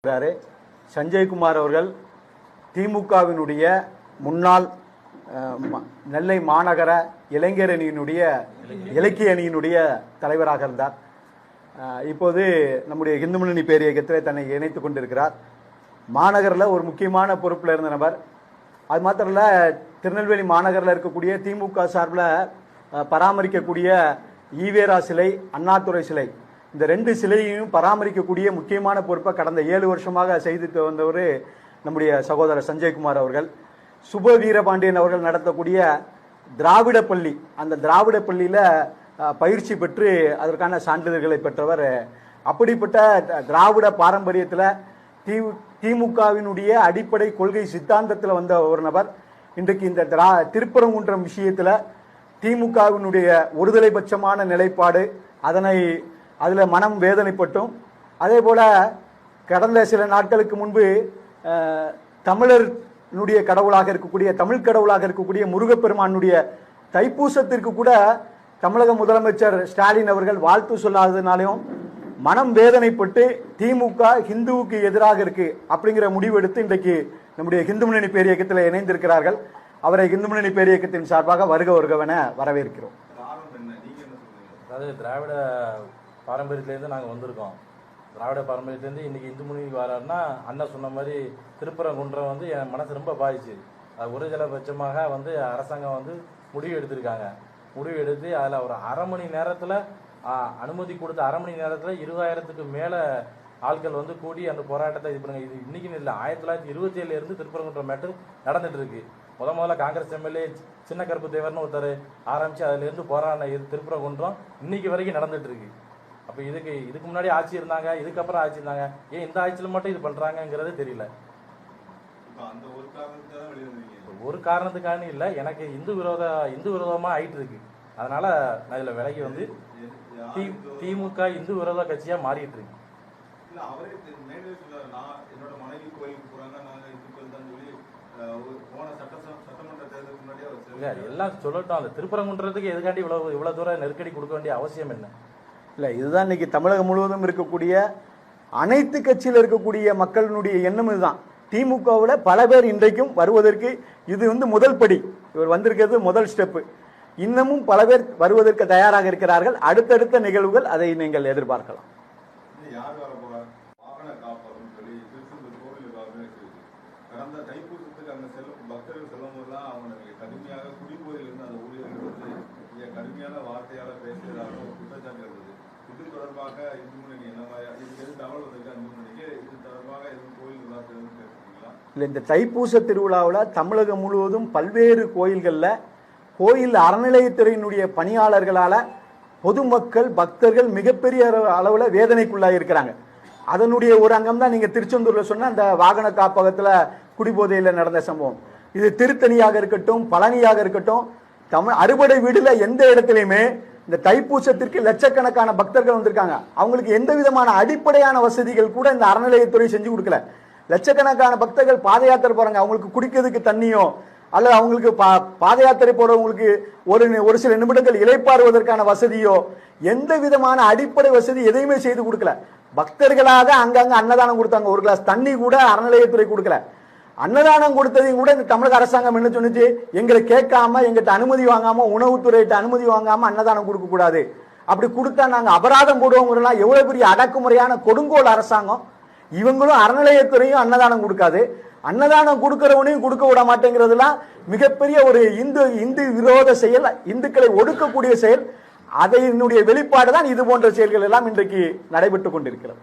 இருக்கிறாரு. சஞ்சய்குமார் அவர்கள் திமுகவினுடைய முன்னாள் நெல்லை மாநகர இளைஞர் அணியினுடைய இலக்கிய அணியினுடைய தலைவராக இருந்தார். இப்போது நம்முடைய இந்து முன்னணி பேரியக்கத்தில் தன்னை இணைத்துக் கொண்டிருக்கிறார். மாநகரில் ஒரு முக்கியமான பொறுப்பில் இருந்த நபர். அது மாத்திரம் இல்லை திருநெல்வேலி மாநகரில் இருக்கக்கூடிய திமுக சார்பில் பராமரிக்கக்கூடிய ஈவேரா சிலை அண்ணாதுரை சிலை இந்த ரெண்டு சிலையையும் பராமரிக்கக்கூடிய முக்கியமான பொறுப்பை கடந்த ஏழு வருஷமாக செய்து வந்தவர் நம்முடைய சகோதரர் சஞ்சய்குமார் அவர்கள். சுப வீரபாண்டியன் அவர்கள் நடத்தக்கூடிய திராவிட பள்ளி அந்த திராவிட பள்ளியில் பயிற்சி பெற்று அதற்கான சான்றிதழ்களை பெற்றவர். அப்படிப்பட்ட திராவிட பாரம்பரியத்தில் தி திமுகவினுடைய அடிப்படை கொள்கை சித்தாந்தத்தில் வந்த ஒரு நபர். இன்றைக்கு இந்த திரா திருப்பரங்குன்றம் விஷயத்தில் திமுகவினுடைய ஒருதலைபட்சமான நிலைப்பாடு அதனை அதில் மனம் வேதனைப்பட்டும். அதே போல கடந்த சில நாட்களுக்கு முன்பு தமிழர்னுடைய கடவுளாக இருக்கக்கூடிய தமிழ் கடவுளாக இருக்கக்கூடிய முருகப்பெருமானுடைய தைப்பூசத்திற்கு கூட தமிழக முதலமைச்சர் ஸ்டாலின் அவர்கள் வாழ்த்து சொல்லாததுனாலையும் மனம் வேதனைப்பட்டு திமுக ஹிந்துவுக்கு எதிராக இருக்கு அப்படிங்கிற முடிவு எடுத்து இன்றைக்கு நம்முடைய ஹிந்து முன்னணி பேரியக்கத்தில் இணைந்திருக்கிறார்கள். அவரை ஹிந்து முன்னணி பேரியக்கத்தின் சார்பாக வருக வருகவென வரவேற்கிறோம். அதாவது திராவிட பாரம்பரியத்துலேருந்து நாங்கள் வந்திருக்கோம். திராவிட பாரம்பரியத்துலேருந்து இன்றைக்கி இந்து முனி வராருன்னா அண்ணன் சொன்ன மாதிரி திருப்பரங்குன்றம் வந்து என் மனசு ரொம்ப பாதிச்சு. அது ஒரு வந்து அரசாங்கம் வந்து முடிவு எடுத்திருக்காங்க. முடிவு எடுத்து அதில் ஒரு அரை மணி நேரத்தில் அனுமதி கொடுத்த அரை மணி நேரத்தில் இருபதாயிரத்துக்கு மேலே ஆட்கள் வந்து கூடி அந்த போராட்டத்தை இது பண்ணுங்க. இது இன்னைக்குன்னு இல்லை ஆயிரத்தி தொள்ளாயிரத்தி இருபத்தி ஏழுலேருந்து திருப்பரங்குன்றம் மேட்டு நடந்துட்டு இருக்கு. முத முதல்ல காங்கிரஸ் எம்எல்ஏ சின்ன கருப்பு தேவர்னு ஒருத்தர் ஆரம்பித்து அதுலேருந்து போராடின இது திருப்பரங்குன்றம் இன்னைக்கு வரைக்கும் நடந்துட்டு இருக்கு. அப்ப இதுக்கு இதுக்கு முன்னாடி ஆட்சி இருந்தாங்க இதுக்கப்புறம் ஆட்சி இருந்தாங்க. ஏன் இந்த ஆட்சியில மட்டும் இது பண்றாங்கங்கிறது தெரியல. இப்ப ஒரு காரணத்துக்கான இல்ல. எனக்கு இந்து விரோத இந்து விரோதமா ஆயிட்டு இருக்கு. அதனால நான் இதுல விலகி வந்து தி- திமுக இந்து விரோத கட்சியா மாறிட்டு இருக்கு. எல்லாம் சொல்லட்டும். அந்த திருப்பரங்குன்றதுக்கு எதுக்காண்டி இவ்வளவு இவ்வளவு தூரம் நெருக்கடி கொடுக்க வேண்டிய அவசியம் என்ன? இல்லை இதுதான் இன்னைக்கு தமிழகம் முழுவதும் இருக்கக்கூடிய அனைத்து கட்சியில் இருக்கக்கூடிய மக்களினுடைய எண்ணம் இதுதான். திமுகவில் பல பேர் இன்றைக்கும் வருவதற்கு இது வந்து முதல் படி. இவர் வந்திருக்கிறது முதல் ஸ்டெப்பு இன்னமும் பல பேர் வருவதற்கு தயாராக இருக்கிறார்கள். அடுத்தடுத்த நிகழ்வுகள் அதை நீங்கள் எதிர்பார்க்கலாம். கடுமையான வார்த்தையால பேசியதாக குற்றச்சாட்டுகள் இது தொடர்பாக இந்து முன்னணி என்ன மாதிரி தகவல் முன்னணிக்கு இது தொடர்பாக எதுவும் கோயில் விழாக்கள் எதுவும் பேசுறீங்களா இல்லை இந்த தைப்பூச திருவிழாவில் தமிழகம் முழுவதும் பல்வேறு கோயில்களில் கோயில் அறநிலையத்துறையினுடைய பணியாளர்களால் பொதுமக்கள் பக்தர்கள் மிகப்பெரிய அளவில் வேதனைக்குள்ளாக இருக்கிறாங்க. அதனுடைய ஒரு அங்கம் தான் நீங்கள் திருச்செந்தூரில் சொன்ன அந்த வாகன காப்பகத்தில் குடிபோதையில் நடந்த சம்பவம். இது திருத்தணியாக இருக்கட்டும் பழனியாக இருக்கட்டும் தமிழ் அறுபடை வீடுல எந்த இடத்துலையுமே இந்த தைப்பூசத்திற்கு லட்சக்கணக்கான பக்தர்கள் வந்திருக்காங்க. அவங்களுக்கு எந்த விதமான அடிப்படையான வசதிகள் கூட இந்த அறநிலையத்துறை செஞ்சு கொடுக்கல. லட்சக்கணக்கான பக்தர்கள் பாத யாத்திரை போறாங்க. அவங்களுக்கு குடிக்கிறதுக்கு தண்ணியோ அல்லது அவங்களுக்கு பா- பாத யாத்திரை போறவங்களுக்கு ஒரு ஒரு சில நிமிடங்கள் இலைப்பாறுவதற்கான வசதியோ எந்த விதமான அடிப்படை வசதி எதையுமே செய்து கொடுக்கல. பக்தர்களாக அங்கங்க அன்னதானம் கொடுத்தாங்க. ஒரு கிளாஸ் தண்ணி கூட அறநிலையத்துறை கொடுக்கல. அன்னதானம் கொடுத்ததையும் கூட இந்த தமிழக அரசாங்கம் என்ன சொன்னுச்சு? எங்களை கேட்காம எங்கிட்ட அனுமதி வாங்காம உணவுத்துறையிட்ட அனுமதி வாங்காம அன்னதானம் கொடுக்க கூடாது அப்படி கொடுத்தா நாங்கள் அபராதம் போடுவோங்கிறலாம் எவ்வளவு பெரிய அடக்குமுறையான கொடுங்கோல் அரசாங்கம். இவங்களும் அறநிலையத்துறையும் அன்னதானம் கொடுக்காது. அன்னதானம் கொடுக்கிறவனையும் கொடுக்க விட மாட்டேங்கிறதுலாம் மிகப்பெரிய ஒரு இந்து இந்து விரோத செயல் இந்துக்களை ஒடுக்கக்கூடிய செயல். அதனுடைய வெளிப்பாடு தான் இது போன்ற செயல்கள் எல்லாம் இன்றைக்கு நடைபெற்று கொண்டிருக்கிறது.